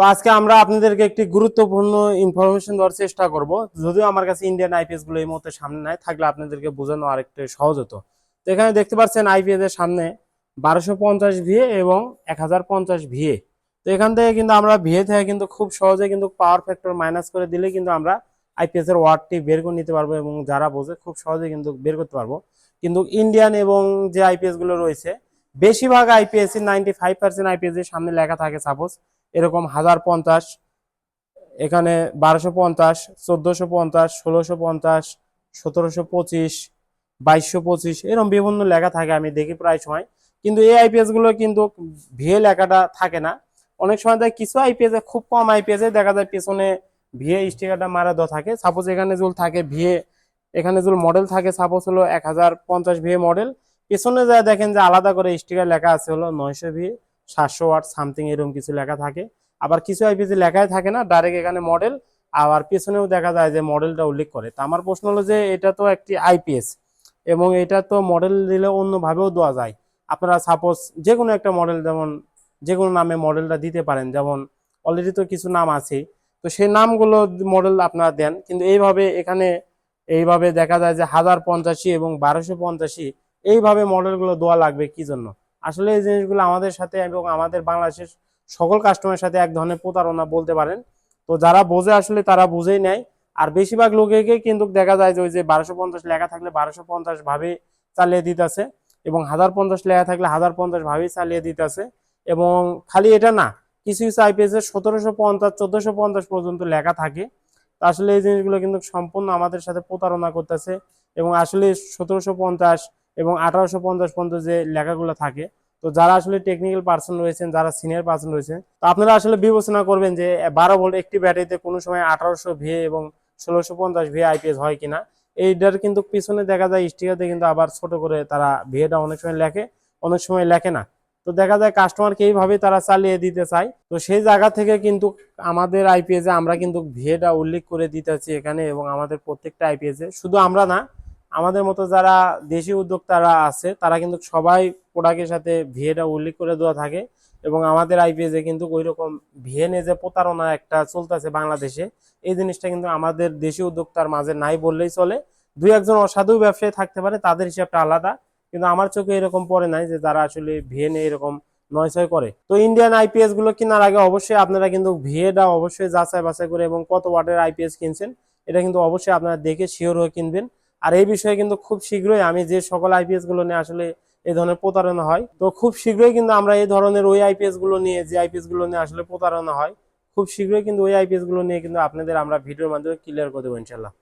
তো আজকে আমরা আপনাদেরকে একটি গুরুত্বপূর্ণ ইনফরমেশন দেওয়ার চেষ্টা করব। যদিও আমার কাছে ইন্ডিয়ান আইপিএসগুলো এই মুহূর্তে সামনে নাই, থাকলে আপনাদেরকে বোঝানো আরেকটু সহজ হতো। তো এখানে দেখতে পাচ্ছেন আইপিএস এর সামনে বারোশো পঞ্চাশ ভিএ এবং এক হাজার পঞ্চাশ ভিএ তো এখান থেকে কিন্তু আমরা ভিএ থেকে কিন্তু খুব সহজে কিন্তু পাওয়ার ফ্যাক্টর মাইনাস করে দিলে কিন্তু আমরা আইপিএস এর ওয়ার্ডটি বের করে নিতে পারব এবং যারা বোঝে খুব সহজে কিন্তু বের করতে পারব। কিন্তু ইন্ডিয়ান এবং যে আইপিএসগুলো রয়েছে, বেশিরভাগ IPS ninety five percent IPS এর সামনে লেখা থাকে সাপোজ এরকম হাজার পঞ্চাশ, এখানে বারোশো পঞ্চাশ, চোদ্দোশো পঞ্চাশ, ষোলোশো পঞ্চাশ, সতেরোশো পঁচিশ, বাইশশো পঁচিশ, এরকম বিভিন্ন লেখা থাকে আমি দেখি প্রায় সময়। কিন্তু এই আইপিএসগুলো কিন্তু ভিএ লেখাটা থাকে না। অনেক সময় দেখ কিছু আইপিএস খুব কম আইপিএস দেখা যায় পেছনে ভিএ স্টিকারটা মারা দেওয়া থাকে। সাপোজ এখানে জুল থাকে ভিএ, এখানে জুল মডেল থাকে সাপোজ হলো এক হাজার পঞ্চাশ ভিএ মডেল পেছনে যা দেখেন যে আলাদা করে স্টিকার লেখা আছে হলো নয়শো ভিএ। সাতশো ওয়াট সামথিং এরকম কিছু লেখা থাকে। আবার কিছু আইপিএস লেখাই থাকে না ডাইরেক্ট এখানে মডেল আবার পেছনেও দেখা যায় যে মডেলটা উল্লেখ করে। তা আমার প্রশ্ন হলো যে এটা তো একটি আইপিএস এবং এটা তো মডেল দিলে অন্যভাবেও দেওয়া যায়। আপনারা সাপোজ যে কোনো একটা মডেল যেমন যে কোনো নামে মডেলটা দিতে পারেন, যেমন অলরেডি তো কিছু নাম আছেই তো সেই নামগুলো মডেল আপনারা দেন। কিন্তু এইভাবে এখানে, এইভাবে দেখা যায় যে হাজার পঞ্চাশি এবং বারোশো পঞ্চাশি, এইভাবে মডেলগুলো দেওয়া লাগবে কি জন্য? আসলে এই জিনিসগুলো আমাদের সাথে এবং আমাদের বাংলাদেশের সকল কাস্টমারের সাথে এক ধরনের প্রতারণা বলতে পারেন। তো যারা বোঝে আসলে তারা বুঝেই নেয়। আর বেশিরভাগ লোকেকে কিন্তু দেখা যায় যে ওই যে বারোশো পঞ্চাশ লেখা থাকলে বারোশো পঞ্চাশ ভাবে চালিয়ে দিতেছে এবং হাজার পঞ্চাশ লেখা থাকলে হাজার পঞ্চাশ ভাবেই চালিয়ে দিতেছে। এবং খালি এটা না, কিছু কিছু আইপিএস এর সতেরোশো পঞ্চাশ, চোদ্দশো পঞ্চাশ পর্যন্ত লেখা থাকে। তো আসলে এই জিনিসগুলো কিন্তু সম্পূর্ণ আমাদের সাথে প্রতারণা করতেছে এবং আসলে সতেরোশো পঞ্চাশ এবং আঠারোশো পঞ্চাশ পর্যন্ত যে লেখাগুলো থাকে, তো যারা আসলে টেকনিক্যাল পার্সন রয়েছেন, যারা সিনিয়র পার্সন রয়েছেন, তো আপনারা আসলে বিবেচনা করবেন যে বারো ভোল্ট একটি ব্যাটারিতে কোনো সময় আঠারোশো ভি এবং ষোলোশো পঞ্চাশ ভি আইপিএস হয় কিনা। এইটার কিন্তু পিছনে দেখা যায় স্টিকারতে কিন্তু আবার ছোট করে তারা ভিএটা অনেক সময় লেখে, অনেক সময় লেখে না। তো দেখা যায় কাস্টমারকে এইভাবে তারা চালিয়ে দিতে চায়। তো সেই জায়গা থেকে কিন্তু আমাদের আইপিএসে আমরা কিন্তু ভিএটা উল্লেখ করে দিতেছি এখানে এবং আমাদের প্রত্যেকটা আইপিএস শুধু আমরা না আমাদের মতো যারা দেশি উদ্যোক্তারা আছে, তারা কিন্তু সবাই প্রোডাক্টের সাথে ভিএটা উল্লেখ করে দেওয়া থাকে এবং আমাদের আইপিএস কিন্তু ওই রকম ভিএনএ যে প্রতারণা একটা চলতেছে বাংলাদেশে, এই জিনিসটা কিন্তু আমাদের দেশি উদ্যোক্তার মাঝে নাই বললেই চলে। দুই একজন অসাধু ব্যবসায়ী থাকতে পারে, তাদের হিসাবটা আলাদা, কিন্তু আমার চোখে এরকম পড়ে নাই যে যারা আসলে ভিএনএ এরকম নয় ছয় করে। তো ইন্ডিয়ান আইপিএসগুলো কেনার আগে অবশ্যই আপনারা কিন্তু ভিএটা অবশ্যই যাচাই বাছাই করে এবং কত ওয়াটের আইপিএস কিনছেন, এটা কিন্তু অবশ্যই আপনারা দেখে শিওর হয়ে কিনবেন। আর এই বিষয়ে কিন্তু খুব শীঘ্রই আমি যে সকল আইপিএসগুলো নিয়ে আসলে এই ধরনের প্রতারণা হয়, তো খুব শীঘ্রই কিন্তু আমরা এই ধরনের ওই আইপিএসগুলো নিয়ে, যে আইপিএসগুলো নিয়ে আসলে প্রতারণা হয়, খুব শীঘ্রই কিন্তু ওই আইপিএসগুলো নিয়ে কিন্তু আপনাদের আমরা ভিডিওর মাধ্যমে ক্লিয়ার করে দেবো ইনশাল্লাহ